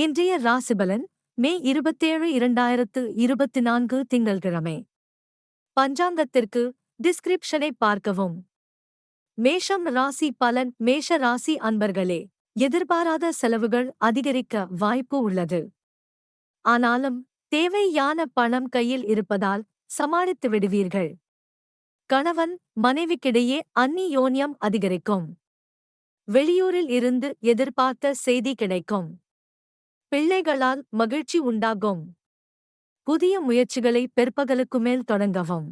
இன்றைய ராசிபலன் மே இருபத்தேழு இரண்டாயிரத்து இருபத்தி நான்கு திங்கள்கிழமை பஞ்சாங்கத்திற்கு டிஸ்கிரிப்ஷனை பார்க்கவும். மேஷம் ராசி பலன் மேஷ ராசி அன்பர்களே எதிர்பாராத செலவுகள் அதிகரிக்க வாய்ப்பு உள்ளது. ஆனாலும் தேவையான பணம் கையில் இருப்பதால் சமாளித்து விடுவீர்கள். கணவன் மனைவிக்கிடையே அந்நியோன்யம் அதிகரிக்கும். வெளியூரில் இருந்து எதிர்பார்த்த செய்தி கிடைக்கும். பிள்ளைகளால் மகிழ்ச்சி உண்டாகும். புதிய முயற்சிகளை பிற்பகலுக்கு மேல் தொடங்கவும்.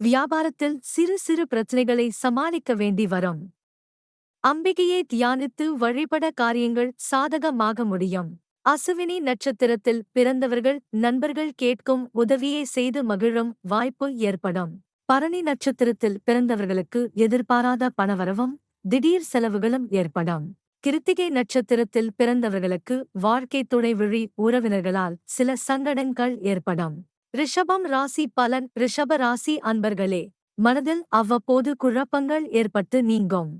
வியாபாரத்தில் சிறு சிறு பிரச்சனைகளை சமாளிக்க வேண்டி வரும். அம்பிகையை தியானித்து வழிபட காரியங்கள் சாதகமாக முடியும். அசுவினி நட்சத்திரத்தில் பிறந்தவர்கள் நண்பர்கள் கேட்கும் உதவியை செய்து மகிழும் வாய்ப்பு ஏற்படும். பரணி நட்சத்திரத்தில் பிறந்தவர்களுக்கு எதிர்பாராத பணவரவும் திடீர் செலவுகளும் ஏற்படும். கிருத்திகை நட்சத்திரத்தில் பிறந்தவர்களுக்கு வாழ்க்கை துணை விழி உறவினர்களால் சில சங்கடங்கள் ஏற்படும் ரிஷபம் ராசி பலன். ரிஷப ராசி அன்பர்களே மனதில் அவ்வப்போது குழப்பங்கள் ஏற்பட்டு நீங்கும்.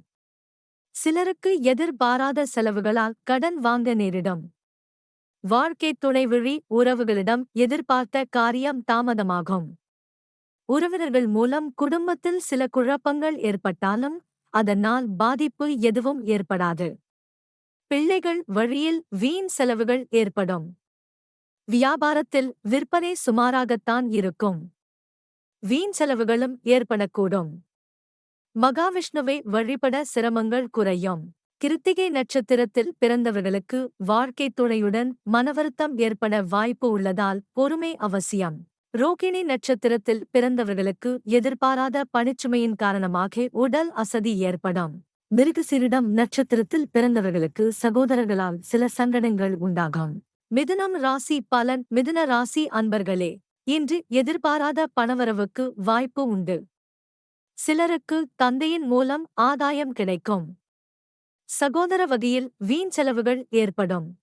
சிலருக்கு எதிர்பாராத செலவுகளால் கடன் வாங்க நேரிடும். வாழ்க்கை துணை விழி உறவுகளிடம் எதிர்பார்த்த காரியம் தாமதமாகும். உறவினர்கள் மூலம் குடும்பத்தில் சில குழப்பங்கள் ஏற்பட்டாலும் அதனால் பாதிப்பு எதுவும் ஏற்படாது. பிள்ளைகள் வழியில் வீண் செலவுகள் ஏற்படும். வியாபாரத்தில் விற்பனை சுமாராகத்தான் இருக்கும். வீண் செலவுகளும் ஏற்படக்கூடும். மகாவிஷ்ணுவை வழிபட சிரமங்கள் குறையும். கிருத்திகை நட்சத்திரத்தில் பிறந்தவர்களுக்கு வாழ்க்கை துணையுடன் மனவருத்தம் ஏற்பட வாய்ப்பு உள்ளதால் பொறுமை அவசியம். ரோகிணி நட்சத்திரத்தில் பிறந்தவர்களுக்கு எதிர்பாராத பணிச்சுமையின் காரணமாக உடல் அசதி ஏற்படும். மிருகசிரிடம் நட்சத்திரத்தில் பிறந்தவர்களுக்கு சகோதரர்களால் சில சங்கடங்கள் உண்டாகும். மிதுனம் ராசி பலன் மிதுன ராசி அன்பர்களே இன்று எதிர்பாராத பணவரவுக்கு வாய்ப்பு உண்டு. சிலருக்கு தந்தையின் மூலம் ஆதாயம் கிடைக்கும். சகோதர வகையில் வீண் செலவுகள் ஏற்படும்.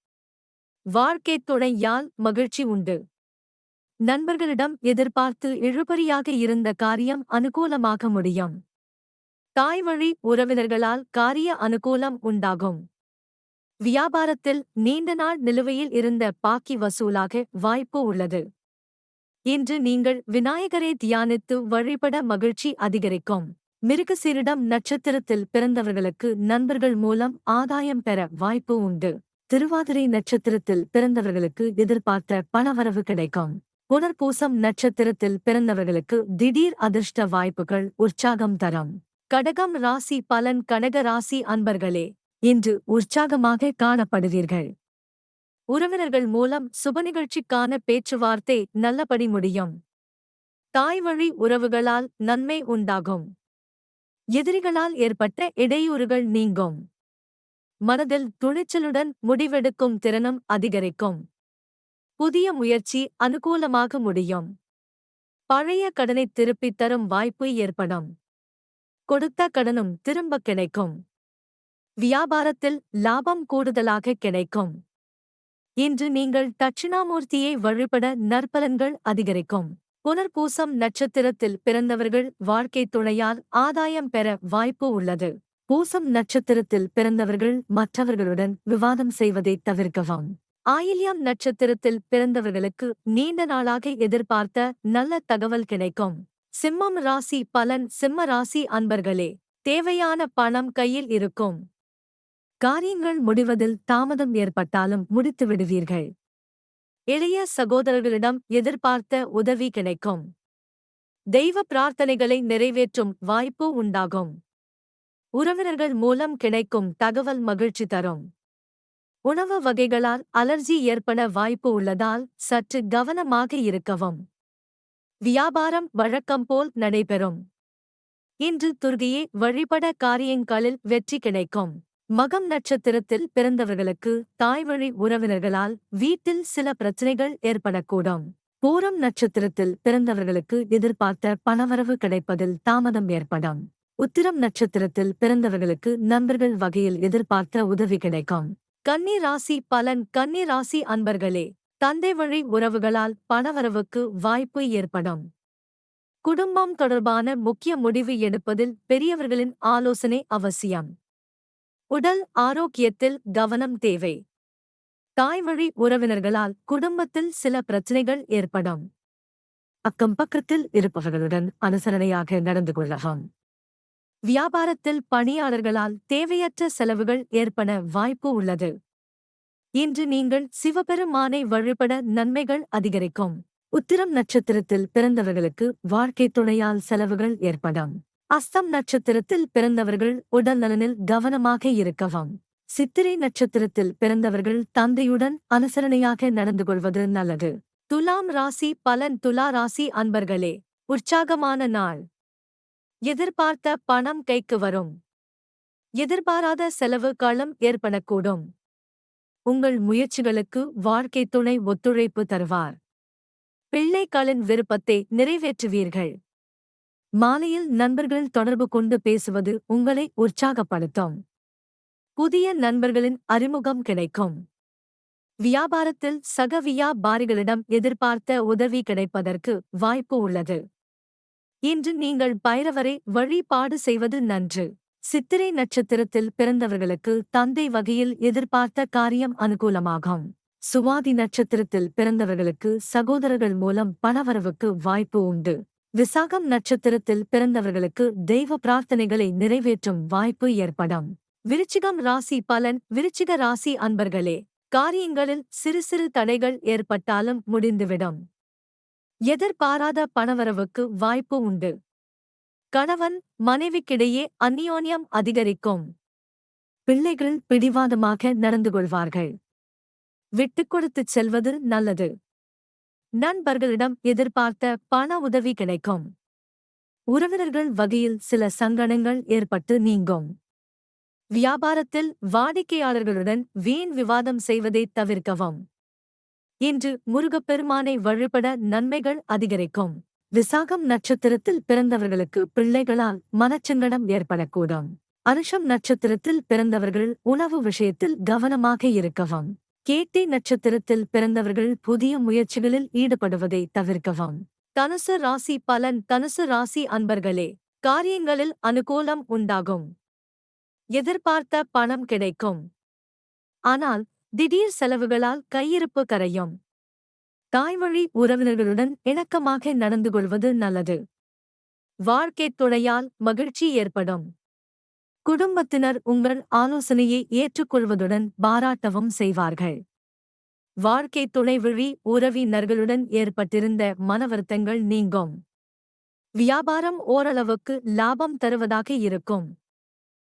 வாழ்க்கை துணையால் மகிழ்ச்சி உண்டு. நண்பர்களிடம் எதிர்பார்த்து இழுபறியாக இருந்த காரியம் அனுகூலமாக முடியும். தாய்வழி உறவினர்களால் காரிய அனுகூலம் உண்டாகும். வியாபாரத்தில் நீண்ட நாள் நிலுவையில் இருந்த பாக்கி வசூலாக வாய்ப்பு உள்ளது. இன்று நீங்கள் விநாயகரை தியானித்து வழிபட மகிழ்ச்சி அதிகரிக்கும். மிருகசீரிடம் நட்சத்திரத்தில் பிறந்தவர்களுக்கு நண்பர்கள் மூலம் ஆதாயம் பெற வாய்ப்பு உண்டு. திருவாதிரை நட்சத்திரத்தில் பிறந்தவர்களுக்கு எதிர்பார்த்த பணவரவு கிடைக்கும். புனர்பூசம் நட்சத்திரத்தில் பிறந்தவர்களுக்கு திடீர் அதிர்ஷ்ட வாய்ப்புகள் உற்சாகம் தரும். கடகம் ராசி பலன் கடக ராசி அன்பர்களே இன்று உற்சாகமாக காணப்படுவீர்கள். உறவினர்கள் மூலம் சுப நிகழ்ச்சிக்கான பேச்சுவார்த்தை நல்லபடி முடியும். தாய்வழி உறவுகளால் நன்மை உண்டாகும். எதிரிகளால் ஏற்பட்ட இடையூறுகள் நீங்கும். மனதில் துணிச்சலுடன் முடிவெடுக்கும் திறனும் அதிகரிக்கும். புதிய முயற்சி அனுகூலமாக முடியும். பழைய கடனை திருப்பித் தரும் வாய்ப்பு ஏற்படும். கொடுத்த கடனும் திரும்ப கிடைக்கும். வியாபாரத்தில் லாபம் கூடுதலாக கிடைக்கும். இன்று நீங்கள் தட்சிணாமூர்த்தியை வழிபட நற்பலன்கள் அதிகரிக்கும். புனர்பூசம் நட்சத்திரத்தில் பிறந்தவர்கள் வாழ்க்கை துணையால் ஆதாயம் பெற வாய்ப்பு உள்ளது. பூசம் நட்சத்திரத்தில் பிறந்தவர்கள் மற்றவர்களுடன் விவாதம் செய்வதை தவிர்க்கவும். ஆயில்யம் நட்சத்திரத்தில் பிறந்தவர்களுக்கு நீண்ட நாளாக எதிர்பார்த்த நல்ல தகவல் கிடைக்கும். சிம்மம் ராசி பலன் சிம்ம ராசி அன்பர்களே தேவையான பணம் கையில் இருக்கும். காரியங்கள் முடிவதில் தாமதம் ஏற்பட்டாலும் முடித்து விடுவீர்கள். இளைய சகோதரர்களிடம் எதிர்பார்த்த உதவி கிடைக்கும். தெய்வ பிரார்த்தனைகளை நிறைவேற்றும் வாய்ப்பு உண்டாகும். உறவினர்கள் மூலம் கிடைக்கும் தகவல் மகிழ்ச்சி தரும். உணவு வகைகளால் அலர்ஜி ஏற்பட வாய்ப்பு உள்ளதால் சற்று கவனமாக இருக்கவும். வியாபாரம் வழக்கம் போல் நடைபெறும். இன்று துர்கியை வழிபட காரியங்களில் வெற்றி கிடைக்கும். மகம் நட்சத்திரத்தில் பிறந்தவர்களுக்கு தாய்வழி உறவினர்களால் வீட்டில் சில பிரச்சனைகள் ஏற்படக்கூடும். பூரம் நட்சத்திரத்தில் பிறந்தவர்களுக்கு எதிர்பார்த்த பணவரவு கிடைப்பதில் தாமதம் ஏற்படும். உத்திரம் நட்சத்திரத்தில் பிறந்தவர்களுக்கு நண்பர்கள் வகையில் எதிர்பார்த்த உதவி கிடைக்கும். கன்னி ராசி பலன் கன்னி ராசி அன்பர்களே தந்தை வழி உறவுகளால் பணவரவுக்கு வாய்ப்பு ஏற்படும். குடும்பம் தொடர்பான முக்கிய முடிவு எடுப்பதில் பெரியவர்களின் ஆலோசனை அவசியம். உடல் ஆரோக்கியத்தில் கவனம் தேவை. தாய்வழி உறவினர்களால் குடும்பத்தில் சில பிரச்சனைகள் ஏற்படும். அக்கம் பக்கத்தில் இருப்பவர்களுடன் அனுசரணையாக நடந்து கொள்ளலாம் வியாபாரத்தில் பணியாளர்களால் தேவையற்ற செலவுகள் ஏற்பட வாய்ப்பு உள்ளது. இன்று நீங்கள் சிவபெருமானை வழிபட நன்மைகள் அதிகரிக்கும். உத்திரம் நட்சத்திரத்தில் பிறந்தவர்களுக்கு வாழ்க்கை துணையால் செலவுகள் ஏற்படும். அஸ்தம் நட்சத்திரத்தில் பிறந்தவர்கள் உடல் நலனில் கவனமாக இருக்கவும். சித்திரை நட்சத்திரத்தில் பிறந்தவர்கள் தந்தையுடன் அனுசரணையாக நடந்து கொள்வது நல்லது. துலாம் ராசி பலன் துலா ராசி அன்பர்களே உற்சாகமான நாள். எதிர்பார்த்த பணம் கைக்கு வரும். எதிர்பாராத செலவு களம் ஏற்படக்கூடும். உங்கள் முயற்சிகளுக்கு வாழ்க்கை துணை ஒத்துழைப்பு தருவார். பிள்ளைகளின் விருப்பத்தை நிறைவேற்றுவீர்கள். மாலையில் நண்பர்கள் தொடர்பு கொண்டு பேசுவது உங்களை உற்சாகப்படுத்தும். புதிய நண்பர்களின் அறிமுகம் கிடைக்கும். வியாபாரத்தில் சக வியாபாரிகளிடம் எதிர்பார்த்த உதவி கிடைப்பதற்கு வாய்ப்பு உள்ளது. இன்று நீங்கள் பைரவரை வழிபாடு செய்வது நன்று. சித்திரை நட்சத்திரத்தில் பிறந்தவர்களுக்கு தந்தை வகையில் எதிர்பார்த்த காரியம் அனுகூலமாகும். சுவாதி நட்சத்திரத்தில் பிறந்தவர்களுக்கு சகோதரர்கள் மூலம் பணவரவுக்கு வாய்ப்பு உண்டு. விசாகம் நட்சத்திரத்தில் பிறந்தவர்களுக்கு தெய்வ பிரார்த்தனைகளை நிறைவேற்றும் வாய்ப்பு ஏற்படும். விருச்சிகம் ராசி பலன் விருச்சிக ராசி அன்பர்களே காரியங்களில் சிறு சிறு தடைகள் ஏற்பட்டாலும் முடிந்துவிடும். எதிர்பாராத பணவரவுக்கு வாய்ப்பு உண்டு. கணவன் மனைவிக்கிடையே அந்நியோன்யம் அதிகரிக்கும். பிள்ளைகள் பிடிவாதமாக நடந்து கொள்வார்கள். விட்டுக் கொடுத்துச் செல்வது நல்லது. நண்பர்களிடம் எதிர்பார்த்த பண உதவி கிடைக்கும். உறவினர்கள் வகையில் சில சங்கடங்கள் ஏற்பட்டு நீங்கும். வியாபாரத்தில் வாடிக்கையாளர்களுடன் வீண் விவாதம் செய்வதை தவிர்க்கவும். இன்று முருகப்பெருமானை வழிபட நன்மைகள் அதிகரிக்கும். விசாகம் நட்சத்திரத்தில் பிறந்தவர்களுக்கு பிள்ளைகளால் மனச்சங்கடம் ஏற்படக்கூடும். அனுஷம் நட்சத்திரத்தில் பிறந்தவர்கள் உணவு விஷயத்தில் கவனமாக இருக்கவும். கேட்டி நட்சத்திரத்தில் பிறந்தவர்கள் புதிய முயற்சிகளில் ஈடுபடுவதை தவிர்க்கவும். தனுசு ராசி பலன் தனுசு ராசி அன்பர்களே காரியங்களில் அனுகூலம் உண்டாகும். எதிர்பார்த்த பணம் கிடைக்கும். ஆனால் திடீர் செலவுகளால் கையிருப்பு கரையும். தாய்மொழி உறவினர்களுடன் இணக்கமாக நடந்து கொள்வது நல்லது. வாழ்க்கைத் துணையால் மகிழ்ச்சி ஏற்படும். குடும்பத்தினர் உங்கள் ஆலோசனையை ஏற்றுக்கொள்வதுடன் பாராட்டவும் செய்வார்கள். வாழ்க்கை துணைவிழி உறவினர்களுடன் ஏற்பட்டிருந்த மனவருத்தங்கள் நீங்கும். வியாபாரம் ஓரளவுக்கு லாபம் தருவதாக இருக்கும்.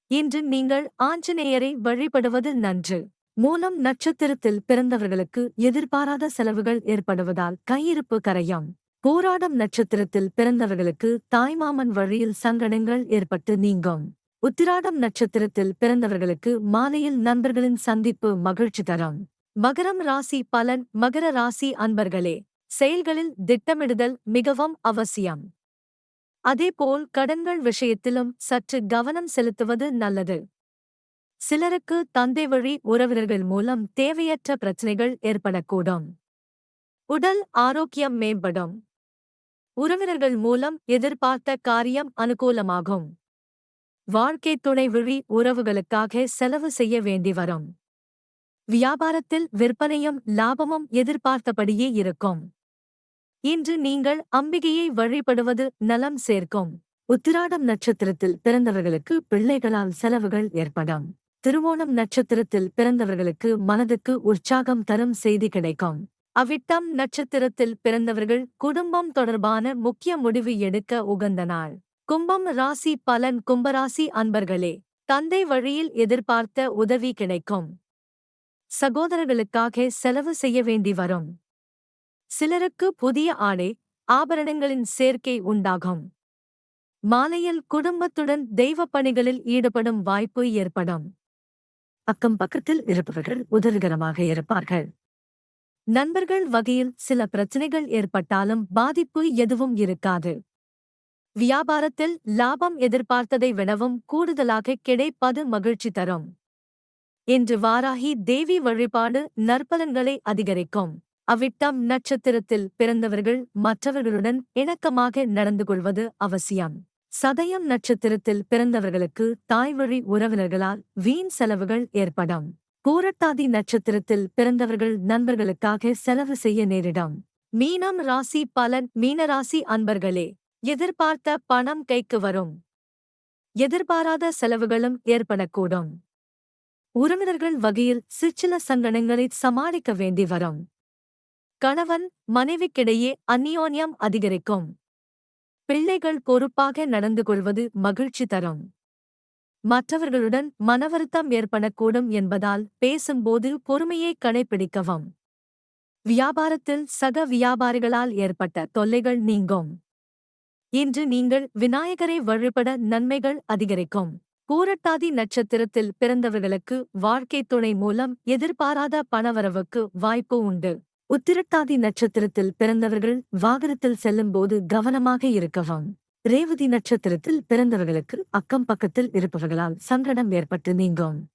இன்று நீங்கள் ஆஞ்சநேயரை வழிபடுவது நன்று. மூலம் நட்சத்திரத்தில் பிறந்தவர்களுக்கு எதிர்பாராத செலவுகள் ஏற்படுவதால் கையிருப்பு கரையும். போராடம் நட்சத்திரத்தில் பிறந்தவர்களுக்கு தாய்மாமன் வழியில் சங்கடங்கள் ஏற்பட்டு நீங்கும். உத்திராடம் நட்சத்திரத்தில் பிறந்தவர்களுக்கு மாலையில் நண்பர்களின் சந்திப்பு மகிழ்ச்சி தரும். மகரம் ராசி பலன் மகர ராசி அன்பர்களே செயல்களில் திட்டமிடுதல் மிகவும் அவசியம். அதேபோல் கடன்கள் விஷயத்திலும் சற்று கவனம் செலுத்துவது நல்லது. சிலருக்கு தந்தை வழி உறவினர்கள் மூலம் தேவையற்ற பிரச்சனைகள் ஏற்படக்கூடும். உடல் ஆரோக்கியம் மேம்படும். உறவினர்கள் மூலம் எதிர்பார்த்த காரியம் அனுகூலமாகும். வாழ்க்கை துணை விழி உறவுகளுக்காக செலவு செய்ய வேண்டி வரும். வியாபாரத்தில் விற்பனையும் லாபமும் எதிர்பார்த்தபடியே இருக்கும். இன்று நீங்கள் அம்பிகையை வழிபடுவது நலம் சேர்க்கும். உத்திராடம் நட்சத்திரத்தில் பிறந்தவர்களுக்கு பிள்ளைகளால் செலவுகள் ஏற்படும். திருவோணம் நட்சத்திரத்தில் பிறந்தவர்களுக்கு மனதுக்கு உற்சாகம் தரும் செய்தி கிடைக்கும். அவிட்டம் நட்சத்திரத்தில் பிறந்தவர்கள் குடும்பம் தொடர்பான முக்கிய முடிவு எடுக்க உகந்த நாள். கும்பம் ராசி பலன் கும்பராசி அன்பர்களே தந்தை வழியில் எதிர்பார்த்த உதவி கிடைக்கும். சகோதரர்களுக்காக செலவு செய்ய வேண்டி வரும். சிலருக்கு புதிய ஆடை ஆபரணங்களின் சேர்க்கை உண்டாகும். மாலையில் குடும்பத்துடன் தெய்வப் பணிகளில் ஈடுபடும் வாய்ப்பு ஏற்படும். அக்கம் பக்கத்தில் இருப்பவர்கள் உதவிகரமாக இருப்பார்கள். நண்பர்கள் வகையில் சில பிரச்சனைகள் ஏற்பட்டாலும் பாதிப்பு எதுவும் இருக்காது. வியாபாரத்தில் லாபம் எதிர்பார்த்ததை விடவும் கூடுதலாக கிடைப்பது மகிழ்ச்சி தரும். இன்று வாராகி தேவி வழிபாடு நற்பலன்களை அதிகரிக்கும். அவ்விட்டம் நட்சத்திரத்தில் பிறந்தவர்கள் மற்றவர்களுடன் இணக்கமாக நடந்து கொள்வது அவசியம். சதயம் நட்சத்திரத்தில் பிறந்தவர்களுக்கு தாய்வழி உறவினர்களால் வீண் செலவுகள் ஏற்படும் பூரட்டாதி நட்சத்திரத்தில் பிறந்தவர்கள் நண்பர்களுக்காக செலவு செய்ய நேரிடும். மீனம் ராசி பலன் மீனராசி அன்பர்களே எதிர்பார்த்த பணம் கைக்கு வரும். எதிர்பாராத செலவுகளும் ஏற்படக்கூடும். உறவினர்கள் வகையில் சிற்சில சங்கடங்களை சமாளிக்க வேண்டி வரும். கணவன் மனைவிக்கிடையே அந்நியோன்யம் அதிகரிக்கும். பிள்ளைகள் பொறுப்பாக நடந்து கொள்வது மகிழ்ச்சி தரும். மற்றவர்களுடன் மனவருத்தம் ஏற்படக்கூடும் என்பதால் பேசும்போது பொறுமையை கடைபிடிக்கவும் வியாபாரத்தில் சக வியாபாரிகளால் ஏற்பட்ட தொல்லைகள் நீங்கும். இன்று நீங்கள் விநாயகரை வழிபட நன்மைகள் அதிகரிக்கும். பூரட்டாதி நட்சத்திரத்தில் பிறந்தவர்களுக்கு வாழ்க்கை துணை மூலம் எதிர்பாராத பணவரவுக்கு வாய்ப்பு உண்டு. உத்திரட்டாதி நட்சத்திரத்தில் பிறந்தவர்கள் வாகனத்தில் செல்லும் போது கவனமாக இருக்கவும். ரேவதி நட்சத்திரத்தில் பிறந்தவர்களுக்கு அக்கம் பக்கத்தில் இருப்பவர்களால் சங்கடம் ஏற்பட்டு நீங்கும்.